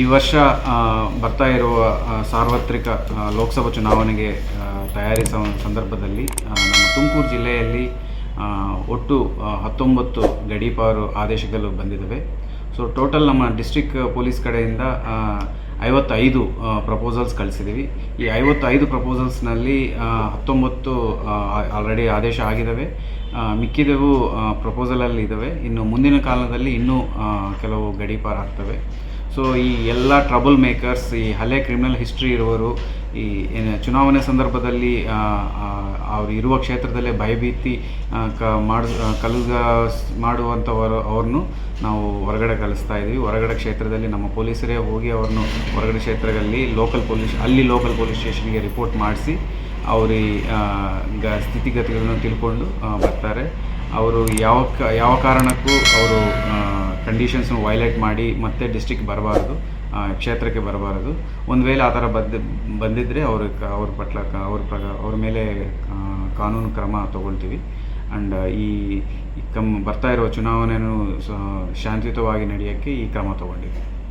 ಈ ವರ್ಷ ಬರ್ತಾ ಇರುವ ಸಾರ್ವತ್ರಿಕ ಲೋಕಸಭಾ ಚುನಾವಣೆಗೆ ತಯಾರಿ ಸಂದರ್ಭದಲ್ಲಿ ನಮ್ಮ ತುಮಕೂರು ಜಿಲ್ಲೆಯಲ್ಲಿ ಒಟ್ಟು ಹತ್ತೊಂಬತ್ತು ಗಡೀಪಾರು ಆದೇಶಗಳು ಬಂದಿದ್ದಾವೆ. ಸೊ ಟೋಟಲ್ ನಮ್ಮ ಡಿಸ್ಟ್ರಿಕ್ ಪೊಲೀಸ್ ಕಡೆಯಿಂದ ಐವತ್ತೈದು ಪ್ರಪೋಸಲ್ಸ್ ಕಳಿಸಿದ್ದೀವಿ ಈ ಐವತ್ತೈದು ಪ್ರಪೋಸಲ್ಸ್ನಲ್ಲಿ ಹತ್ತೊಂಬತ್ತು ಆಲ್ರೆಡಿ ಆದೇಶ ಆಗಿದ್ದಾವೆ. ಮಿಕ್ಕಿದವು ಪ್ರಪೋಸಲಲ್ಲಿ ಇದ್ದಾವೆ. ಇನ್ನು ಮುಂದಿನ ಕಾಲದಲ್ಲಿ ಇನ್ನೂ ಕೆಲವು ಗಡೀಪಾರು ಆಗ್ತವೆ. ಸೊ ಈ ಎಲ್ಲ ಟ್ರಬಲ್ ಮೇಕರ್ಸ್ ಈ ಹಳೆ ಕ್ರಿಮಿನಲ್ ಹಿಸ್ಟ್ರಿ ಇರುವವರು ಈ ಚುನಾವಣೆ ಸಂದರ್ಭದಲ್ಲಿ ಆ, ಇರುವ ಕ್ಷೇತ್ರದಲ್ಲೇ ಭಯಭೀತಿ ಕ ಮಾಡ ಕಲುಗ ಮಾಡುವಂಥವರು ಅವ್ರನ್ನು ನಾವು ಹೊರಗಡೆ ಕಳಿಸ್ತಾ ಇದ್ದೀವಿ ಹೊರಗಡೆ ಕ್ಷೇತ್ರದಲ್ಲಿ ನಮ್ಮ ಪೊಲೀಸರೇ ಹೋಗಿ ಅವ್ರನ್ನು ಹೊರಗಡೆ ಕ್ಷೇತ್ರದಲ್ಲಿ ಲೋಕಲ್ ಪೊಲೀಸ್ ಅಲ್ಲಿ ಲೋಕಲ್ ಪೊಲೀಸ್ ಸ್ಟೇಷನ್ಗೆ ರಿಪೋರ್ಟ್ ಮಾಡಿಸಿ ಅವರ ಗ ಸ್ಥಿತಿಗತಿಗಳನ್ನು ತಿಳ್ಕೊಂಡು ಬರ್ತಾರೆ. ಅವರು ಯಾವ ಯಾವ ಕಾರಣಕ್ಕೂ ಅವರು ಕಂಡೀಷನ್ಸ್ನ ವೈಲೇಟ್ ಮಾಡಿ ಮತ್ತೆ ಡಿಸ್ಟಿಕ್ ಬರಬಾರ್ದು ಕ್ಷೇತ್ರಕ್ಕೆ ಬರಬಾರದು. ಒಂದು ವೇಳೆ ಆ ಥರ ಬದ್ ಬಂದಿದ್ದರೆ ಅವ್ರ ಅವ್ರ ಪಟ್ಲ ಅವ್ರ ಪ್ರಕಾರ ಅವ್ರ ಮೇಲೆ ಕಾನೂನು ಕ್ರಮ ತಗೊಳ್ತೀವಿ. ಆ್ಯಂಡ್ ಈ ಕಮ್, ಬರ್ತಾ ಇರೋ ಚುನಾವಣೆಯನ್ನು ಶಾಂತಿಯುತವಾಗಿ ನಡೆಯೋಕ್ಕೆ ಈ ಕ್ರಮ ತಗೊಂಡಿದ್ದೀವಿ